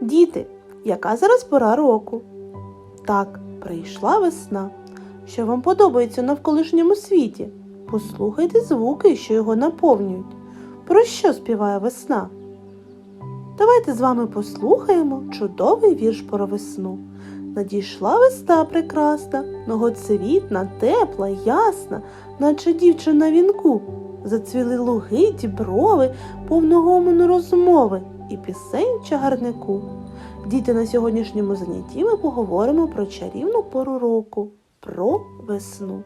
Діти, яка зараз пора року? Так, прийшла весна. Що вам подобається у навколишньому світі? Послухайте звуки, що його наповнюють. Про що співає весна? Давайте з вами послухаємо чудовий вірш про весну. Надійшла весна прекрасна, многоцвітна, тепла, ясна, наче дівчина на вінку. Зацвіли луги, діброви, повногомону розмови і пісень чагарнику. Діти, на сьогоднішньому занятті ми поговоримо про чарівну пору року, про весну.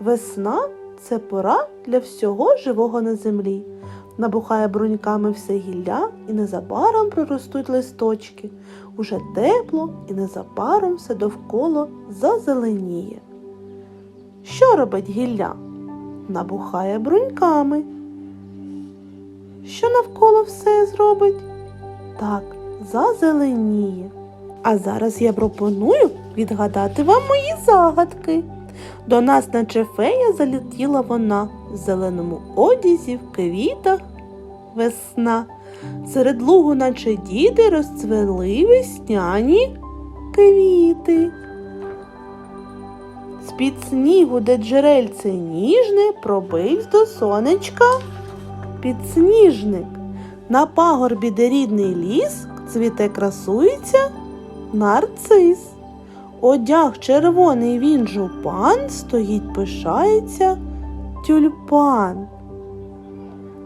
Весна це пора для всього живого на землі. Набухає бруньками все гілля і незабаром проростуть листочки. Уже тепло і незабаром все довкола зазеленіє. Що робить гілля? Набухає бруньками. Що навколо все зробить? Так, зазеленіє. А зараз я пропоную відгадати вам мої загадки. До нас, наче фея, залетіла вона в зеленому одязі, в квітах весна. Серед лугу, наче діди, розцвели весняні квіти. З-під снігу, де джерельце ніжне, пробивсь до сонечка підсніжник. На пагорбі, де рідний ліс, цвіте красується нарцис. Одяг червоний він жупан, стоїть, пишається тюльпан.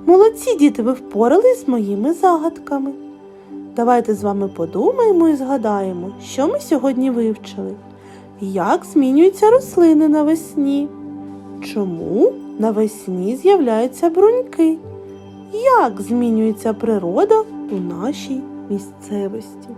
Молодці діти, ви впорались з моїми загадками. Давайте з вами подумаємо і згадаємо, що ми сьогодні вивчили. Як змінюються рослини навесні? Чому навесні з'являються бруньки? Як змінюється природа у нашій місцевості?